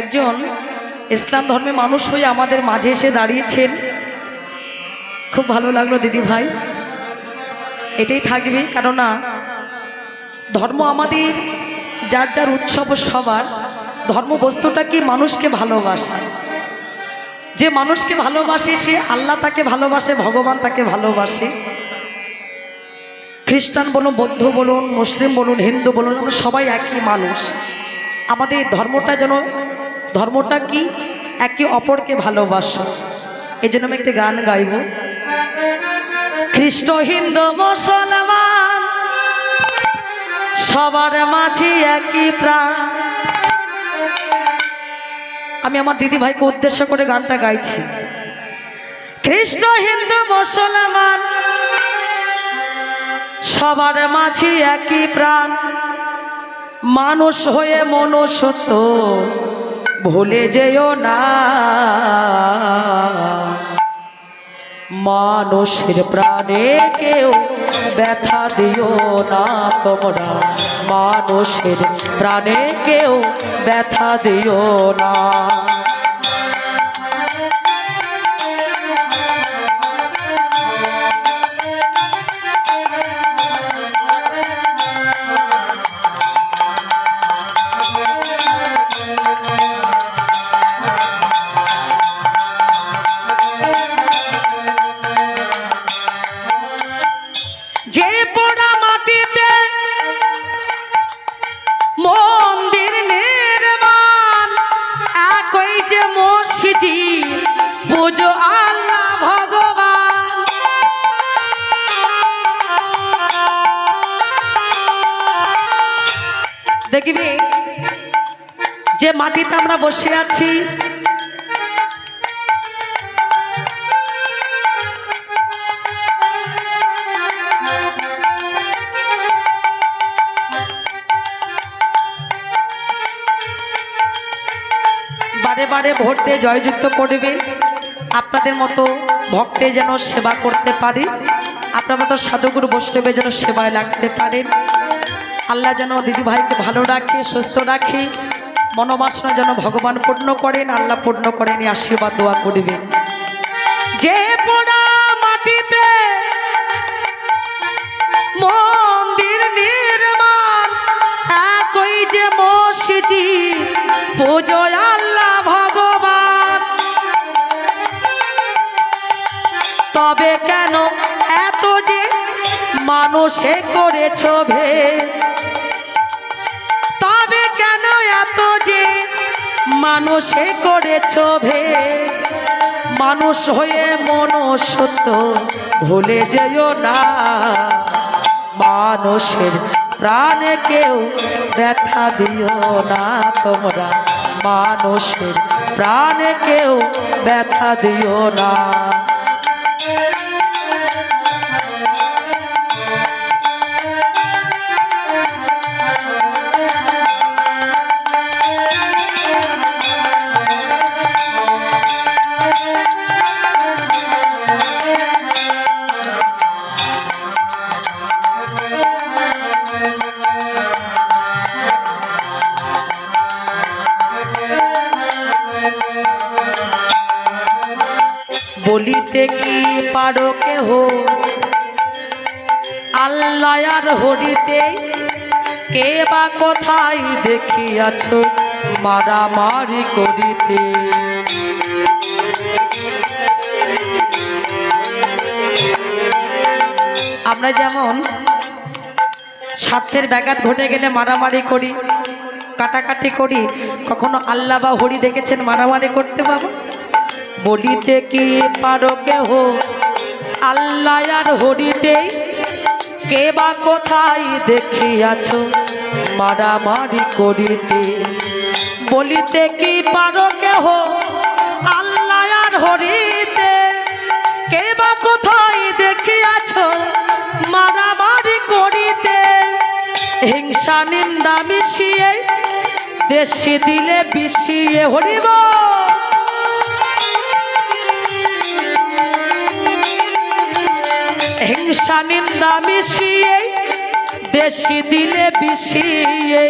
একজন ইসলাম ধর্মে মানুষ হয়ে আমাদের মাঝে এসে দাঁড়িয়েছেন। খুব ভালো লাগল দিদি ভাই। এটাই থাকবে, কেননা ধর্ম আমাদের, যার যার উৎসব সবার, ধর্ম বস্তুটা কি মানুষকে ভালোবাসে। যে মানুষকে ভালোবাসে, সে আল্লাহ তাকে ভালোবাসে, ভগবান তাকে ভালোবাসে। খ্রিস্টান বলুন, বৌদ্ধ বলুন, মুসলিম বলুন, হিন্দু বলুন, আমরা সবাই একই মানুষ। আমাদের ধর্মটা যেন ধর্মটা কি? একে অপরকে ভালোবাসো। এই জন্য আমি একটি গান গাইব। খ্রিস্ট, হিন্দু, মুসলমান, সবার মাঝে একই প্রাণ। আমি আমার দিদি ভাইকে উদ্দেশ্য করে গানটা গাইছি। খ্রিস্ট, হিন্দু, মুসলমান, সবার মাঝে একই প্রাণ। মানুষ হয়ে মনুষ্যত্ব। ভুলে যেও না। মানুষের প্রাণে কেউ ব্যথা দিও না তোমরা। মানুষের প্রাণে কেউ ব্যথা দিও না। পুজো আল্লাহ ভগবান। দেখবি, যে মাটিতে আমরা বসে আছি, বারে বারে ভোট দিয়ে জয়যুক্ত করবে। আপনাদের মতো ভক্তে যেন সেবা করতে পারে। আপনার মতো সাধুগুরু বৈষ্ণবে যেন সেবায় লাগতে পারেন। আল্লাহ যেন দিদি ভাইকে ভালো রাখে, সুস্থ রাখে। মনোবাসনা যেন ভগবান পূর্ণ করেন, আল্লাহ পূর্ণ করেন আশীর্বাদ, দোয়া করবেন। যে পোড়া মাটিতে মন্দির নির্মাণ, একই যে মসজিদি, পুজো তবে কেন এত যে মানুষে করেছ ভে তবে কেন এত যে মানুষে করেছ ভে মানুষ হয়ে মনুষ্যত্ব ভুলে যেও না। মানুষের প্রাণে কেউ ব্যথা দিও না তোমরা। মানুষের প্রাণে কেউ ব্যথা দিও না। আল্লাহ আর হরিতে, কে বা কোথায় দেখিয়াছ মারামারি করিতে? আমরা যেমন স্বার্থের ব্যাঘাত ঘটে গেলে মারামারি করি, কাটাকাটি করি, কখনো আল্লাহ বা হরি দেখেছেন মারামারি করতে বাবা? বলিতে কি পারো কেহ? আল্লাহ আর হরিতে কে বা কোথায় দেখিয়াছ? মারামারি করিতে। বলিতে কি পারো কেহ? আল্লাহ আর হরিতে। কে বা কোথায় দেখিয়াছ? মারামারি করিতে। হিংসা নিন্দা মিশিয়ে, দেশে দিলে বিষিয়ে হরিব। হিংসা নিন্দা মিশিয়ে দেশি দিলে বিষিয়ে।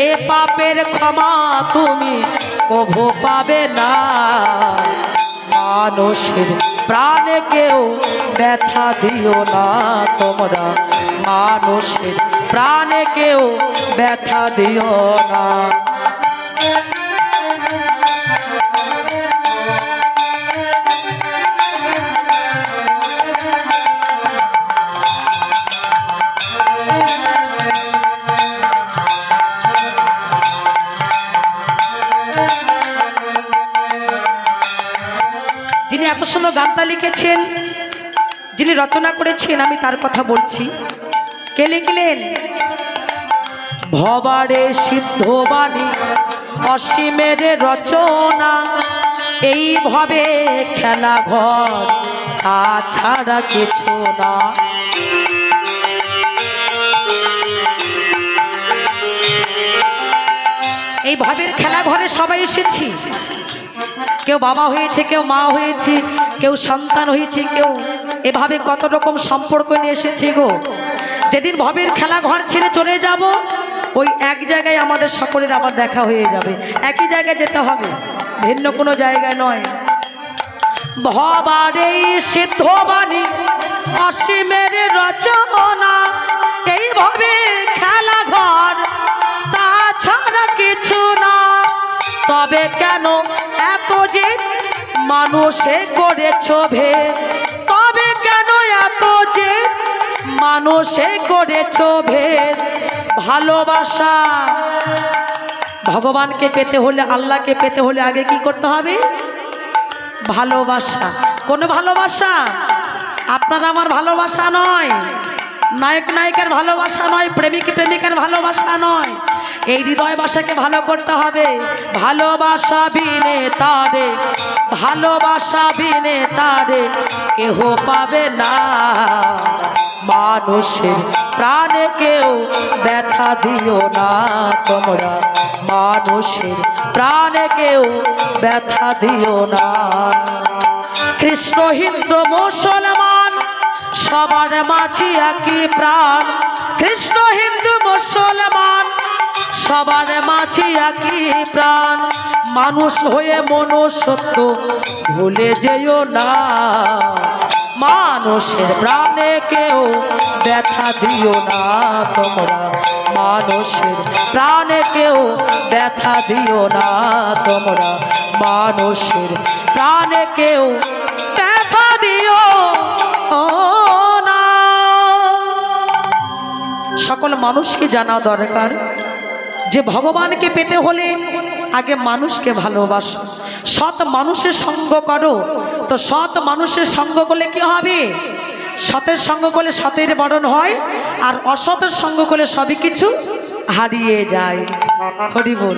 এ পাপের ক্ষমা তুমি কভু পাবে না। মানুষের প্রাণে কেউ ব্যথা দিও না তোমরা। মানুষের প্রাণে কেউ ব্যথা দিও না। গানটা লিখেছেন, যিনি রচনা করেছেন, আমি তার কথা বলছি। কে লিখলেন? ভবারে সিদ্ধবাণী অসীমের রচনা। এইভাবে খেলা ঘর, তাছাড়া কিছু না। এই ভাবের খেলা ঘরে সবাই এসেছি। কেউ বাবা হয়েছে, কেউ মা হয়েছে, কেউ সন্তান হয়েছে, কেউ এভাবে কত রকম সম্পর্ক নিয়ে এসেছে গো। যেদিন ভবের খেলা ঘর ছেড়ে চলে যাব, ওই এক জায়গায় আমাদের সকলের আবার দেখা হয়ে যাবে। একই জায়গায় যেতে হবে, ভিন্ন কোনো জায়গায় নয়। ভবারে সিদ্ধবাণী অসীমের রচনা এইভাবে খেলা ঘর তবে কেন এত যে মানুষে করেছ ভে তবে কেন এত যে মানুষে করেছ ভেদ? ভালোবাসা ভগবানকে পেতে হলে, আল্লাহকে পেতে হলে আগে কি করতে হবে? ভালোবাসা। কোন ভালোবাসা? আপনার আমার ভালোবাসা নয়। নায়ক নায়িকার ভালোবাসা নয় প্রেমিক প্রেমিকার ভালোবাসা নয়। এই হৃদয় বাসাকে ভালো করতে হবে। ভালোবাসা বিনে তারে ভালোবাসা বিনে তারে কেহ পাবে না। মানুষের প্রাণে কেউ ব্যথা দিও না তোমরা। মানুষের প্রাণে কেউ ব্যথা দিও না। কৃষ্ণ, হিন্দু, মুসলমান, সবার মাঝি একই প্রাণ। কৃষ্ণ, হিন্দু, মুসলমান সবার মাঝি একই প্রাণ। মানুষ হয়ে মনুষ্যত্ব ভুলে যেও না। মানুষের প্রাণে কেউ ব্যথা দিও না তোমরা। মানুষের প্রাণে কেউ ব্যথা দিও না তোমরা। মানুষের প্রাণে কেউ ব্যথা দিও না। সকল মানুষকে জানা দরকার। যে ভগবানকে পেতে হলে আগে মানুষকে ভালোবাসো। সৎ মানুষের সঙ্গ করো। তো সৎ মানুষের সঙ্গ করলে কি হবে? সতের সঙ্গ করলে সতের বরণ হয়, আর অসতের সঙ্গ করলে সবই কিছু হারিয়ে যায়। হরি বল।